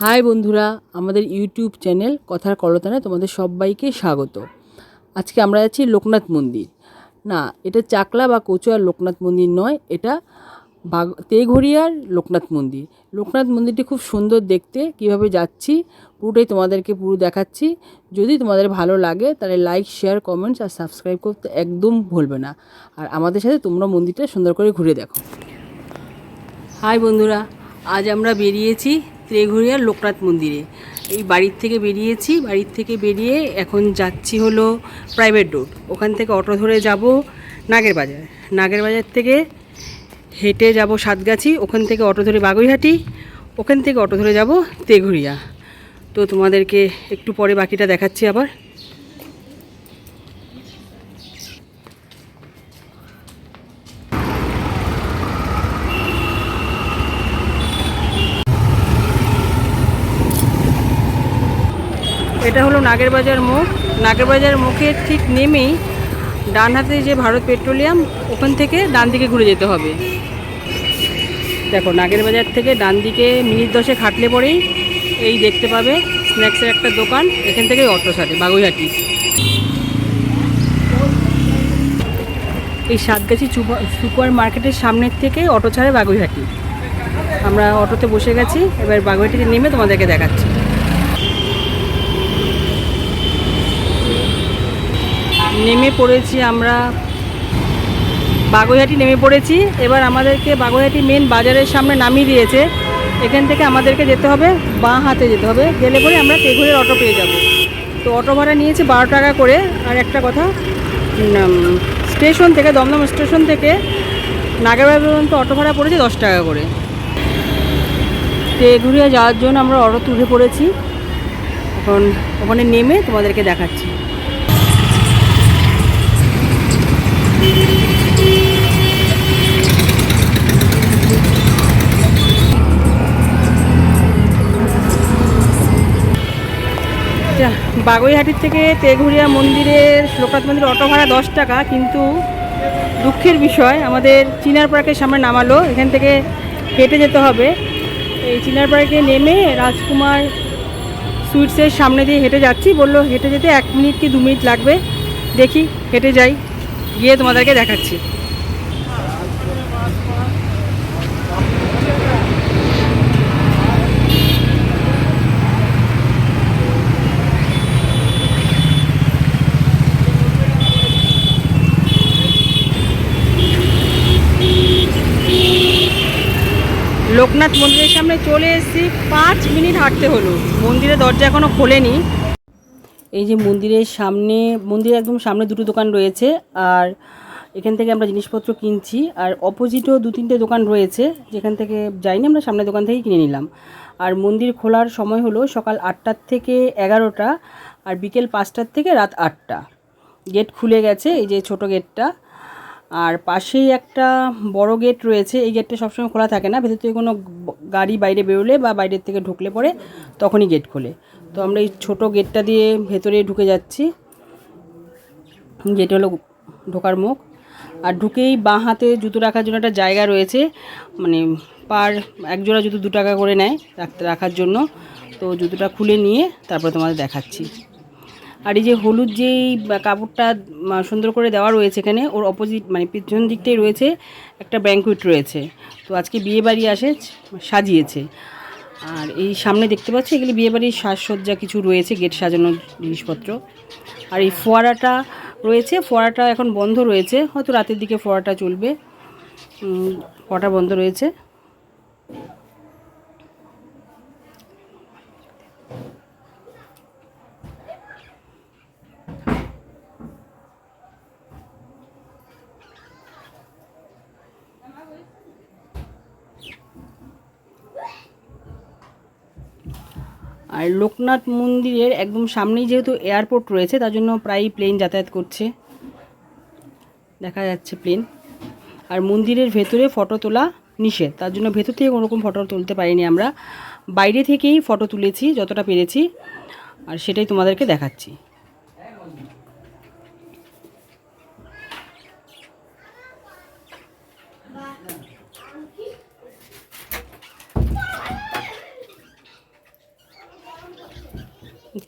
High বন্ধুরা, আমাদের YouTube channel কথার কলতানে তোমাদের সবাইকে স্বাগত। আজকে আমরা যাচ্ছি লোকনাথ মন্দির। না, এটা চাকলা বা কচুয়ার লোকনাথ মন্দির নয়, এটা বাগ তেঘরিয়ার লোকনাথ মন্দির। লোকনাথ মন্দিরটি খুব সুন্দর দেখতে, কীভাবে যাচ্ছি পুরোটাই তোমাদেরকে পুরো দেখাচ্ছি। যদি তোমাদের ভালো লাগে, তাহলে লাইক শেয়ার কমেন্টস আর সাবস্ক্রাইব করতে একদম ভুলবে না। আর আমাদের সাথে তোমরা মন্দিরটা সুন্দর করে ঘুরে দেখো। হাই বন্ধুরা, আজ আমরা বেরিয়েছি ত্রিঘুরিয়ার লোকনাথ মন্দিরে। এই বাড়ির থেকে বেরিয়েছি, বাড়ির থেকে বেরিয়ে এখন যাচ্ছি হলো প্রাইভেট রোড ওখান থেকে অটো ধরে যাব নাগের বাজার। নাগের বাজার থেকে হেঁটে যাব সাতগাছি, ওখান থেকে অটো ধরে বাগুইহাটি, ওখান থেকে অটো ধরে যাব তেঘুরিয়া। তো তোমাদেরকে একটু পরে বাকিটা দেখাচ্ছি আবার। এটা হলো নাগের বাজার মুখ। নাগের বাজার মুখে ঠিক নেমেই ডান হাতে যে ভারত পেট্রোলিয়াম, ওখান থেকে ডান দিকে ঘুরে যেতে হবে। দেখো, নাগের বাজার থেকে ডান দিকে মিনিট দশে খাটলে পরেই এই দেখতে পাবে স্ন্যাক্সের একটা দোকান, এখান থেকে অটো ছাড়ে, বাগুইহাটি। এই সাতগাছি সুপার মার্কেটের সামনের থেকে অটো ছাড়ে বাগুইহাটি। আমরা অটোতে বসে গেছি, এবার বাগুইহাটিতে নেমে তোমাদেরকে দেখাচ্ছি। নেমে পড়েছি আমরা, বাগুইহাটি নেমে পড়েছি। এবার আমাদেরকে বাগুইহাটি মেন বাজারের সামনে নামিয়ে দিয়েছে। এখান থেকে আমাদেরকে যেতে হবে, বাঁ হাতে যেতে হবে। গেলে পরে আমরা তেঘুরের অটো পেয়ে যাব। তো অটো ভাড়া নিয়েছে বারো টাকা করে। আর একটা কথা স্টেশন থেকে, দমদম স্টেশন থেকে নাগাবাড়ি পর্যন্ত অটো ভাড়া পড়েছে দশ টাকা করে। তেঘুরিয়া যাওয়ার জন্য আমরা অটো উঠে পড়েছি। এখন ওখানে নেমে তোমাদেরকে দেখাচ্ছি। বাগুইহাটির থেকে তেঘুরিয়া মন্দিরের লোকনাথ মন্দির অটো ভাড়া দশ টাকা, কিন্তু দুঃখের বিষয়, আমাদের চিনার পার্কের সামনে নামালো, এখান থেকে হেঁটে যেতে হবে। এই চিনার পার্কে নেমে রাজকুমার সুইটসের সামনে দিয়ে হেঁটে যাচ্ছি, বলল হেঁটে যেতে এক মিনিট কি দু মিনিট লাগবে? দেখি, হেঁটে যাই, গিয়ে তোমাদেরকে দেখাচ্ছি। লোকনাথ মন্দিরের সামনে চলে এসেছি। পাঁচ মিনিট হাঁটতে হলো। মন্দিরের দরজা এখনও খোলেনি। এই যে মন্দিরের সামনে, মন্দিরের একদম সামনে দুটো দোকান রয়েছে আর এখান থেকে আমরা জিনিসপত্র কিনছি আর অপোজিটও দু তিনটে দোকান রয়েছে। যেখান থেকে যাইনি আমরা, সামনের দোকান থেকেই কিনে নিলাম। আর মন্দির খোলার সময় হলো সকাল আটটার থেকে এগারোটা আর বিকেল পাঁচটার থেকে রাত আটটা। গেট খুলে গেছে, এই যে ছোট গেটটা। আর পাশেই একটা বড় গেট রয়েছে, এই গেটটা সবসময় খোলা থাকে না। ভেতর থেকে কোনো গাড়ি বাইরে বেরোলে বা বাইরের থেকে ঢুকলে পরে তখনই গেট খোলে। তো আমরা এই ছোটো গেটটা দিয়ে ভেতরে ঢুকে যাচ্ছি। যেটা হলো ঢোকার মুখ। আর ঢুকেই বাঁ হাতে জুতো রাখার জন্য একটা জায়গা রয়েছে। মানে পার এক জোড়া জুতো দু টাকা করে নেয় রাখতে রাখার জন্য। তো জুতোটা খুলে নিয়ে তারপরে তোমাদের দেখাচ্ছি। আর এই যে হলুদ যেই কাপড়টা সুন্দর করে দেওয়া রয়েছে এখানে, ওর অপোজিট মানে পিছন দিকটাই রয়েছে, একটা ব্যাঙ্কুইট রয়েছে। তো আজকে বিয়ে বাড়ি আসে, সাজিয়েছে। আর এই সামনে দেখতে পাচ্ছি, এগুলি বিয়ে বাড়ির সাজসজ্জা কিছু রয়েছে, গেট সাজানোর জিনিসপত্র। আর এই ফোয়ারাটা রয়েছে, ফোয়ারাটা এখন বন্ধ রয়েছে, হয়তো রাতের দিকে ফোয়ারাটা চলবে। ফোয়ারাটা বন্ধ রয়েছে। আর লোকনাথ মন্দিরের একদম সামনেই যেহেতু এয়ারপোর্ট রয়েছে, তার জন্য প্রায়ই প্লেন যাতায়াত করছে। দেখা যাচ্ছে প্লেন আর মন্দিরের ভেতরে ফটো তোলা নিষেধ। তার জন্য ভেতর থেকে কোনোরকম ফটো তুলতে পারিনি আমরা। বাইরে থেকেই ফটো তুলেছি, যতটা পেরেছি। আর সেটাই তোমাদেরকে দেখাচ্ছি।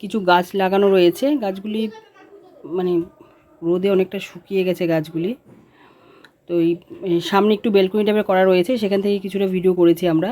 কিছু গাছ লাগানো রয়েছে। গাছগুলি মানে রোদে অনেকটা শুকিয়ে গেছে গাছগুলি। তো এই সামনে একটু বেলকনি টাইপের করা রয়েছে। সেখান থেকে কিছুটা ভিডিও করেছি আমরা।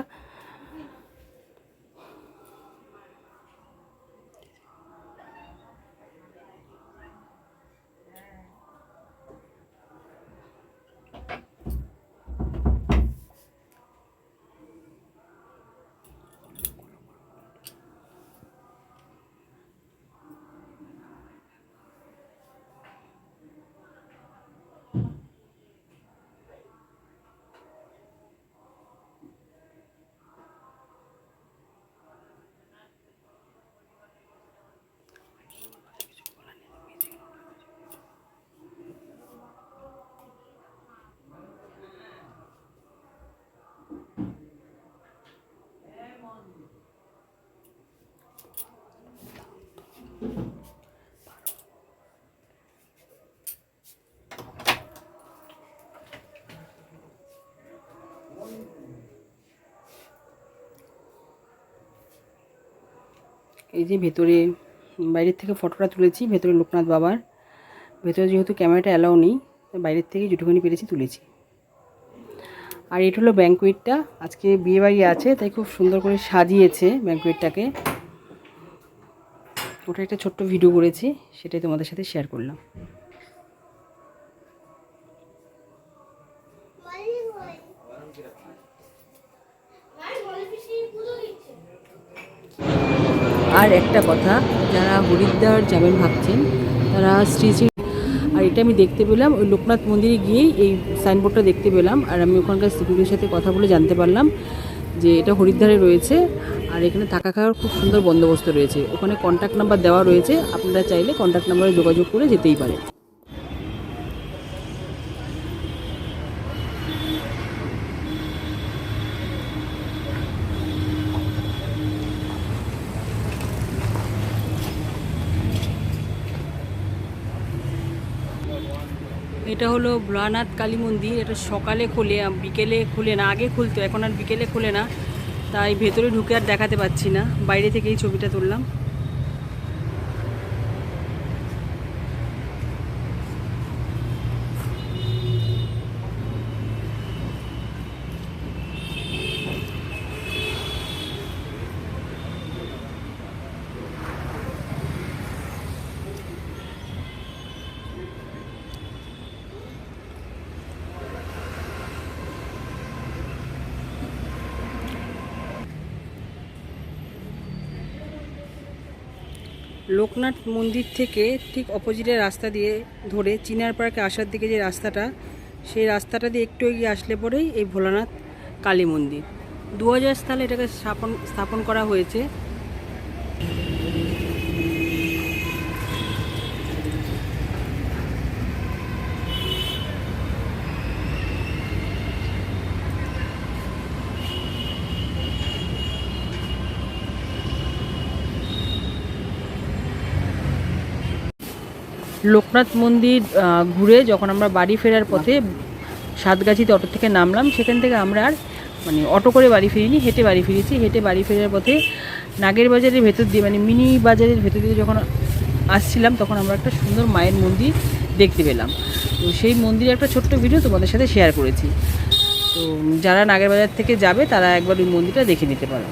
এই যে ভেতরে, বাইরের থেকে ফটোটা তুলেছি, ভেতরে লোকনাথ বাবার। ভেতরে যেহেতু ক্যামেরাটা অ্যালাউ নেই বাইরের থেকে যেটুকুনি পেরেছি তুলেছি। আর এটা হলো ব্যাঙ্কুইটটা আজকে বিয়েবাড়ি আছে, তাই খুব সুন্দর করে সাজিয়েছে ব্যাঙ্কুইটটাকে ওটা একটা ছোট্ট ভিডিও করেছি, সেটাই তোমাদের সাথে শেয়ার করলাম। আর একটা কথা, যারা হরিদ্বার যাবেন ভাবছেন, তারা শ্রী শ্রী আর এটা আমি দেখতে পেলাম, ওই লোকনাথ মন্দিরে গিয়েই এই সাইনবোর্ডটা দেখতে পেলাম, আর আমি ওখানকার সিকিউরিটির সাথে কথা বলে জানতে পারলাম যে এটা হরিদ্বারে রয়েছে, আর এখানে থাকা খাওয়ার খুব সুন্দর বন্দোবস্ত রয়েছে। ওখানে কন্ট্যাক্ট নাম্বার দেওয়া রয়েছে, আপনারা চাইলে কন্ট্যাক্ট নাম্বারে যোগাযোগ করে যেতেই পারে এটা হলো ভোলানাথ কালী মন্দির। এটা সকালে খোলে বিকেলে খুলে না, আগে খুলতো, এখন আর বিকেলে খুলে না। তাই ভেতরে ঢুকে আর দেখাতে পাচ্ছি না। বাইরে থেকেই ছবিটা তুললাম। লোকনাথ মন্দির থেকে ঠিক অপোজিটের রাস্তা দিয়ে ধরে চিনার পার্কে আসার দিকে যে রাস্তাটা, সেই রাস্তাটা দিয়ে একটু এগিয়ে আসলে পরেই এই ভোলানাথ কালী মন্দির। দু হাজার সালে এটাকে স্থাপন স্থাপন করা হয়েছে। লোকনাথ মন্দির ঘুরে যখন আমরা বাড়ি ফেরার পথে সাতগাছিতে অটো থেকে নামলাম, সেখান থেকে আমরা আর মানে অটো করে বাড়ি ফিরিনি, হেঁটে বাড়ি ফিরেছি। হেঁটে বাড়ি ফেরার পথে নাগের বাজারের ভেতর দিয়ে মানে মিনি বাজারের ভেতর দিয়ে যখন আসছিলাম, তখন আমরা একটা সুন্দর মায়ের মন্দির দেখতে পেলাম। তো সেই মন্দিরে একটা ছোট্ট ভিডিও তোমাদের সাথে শেয়ার করেছি। তো যারা নাগের বাজার থেকে যাবে, তারা একবার ওই মন্দিরটা দেখে নিতে পারো।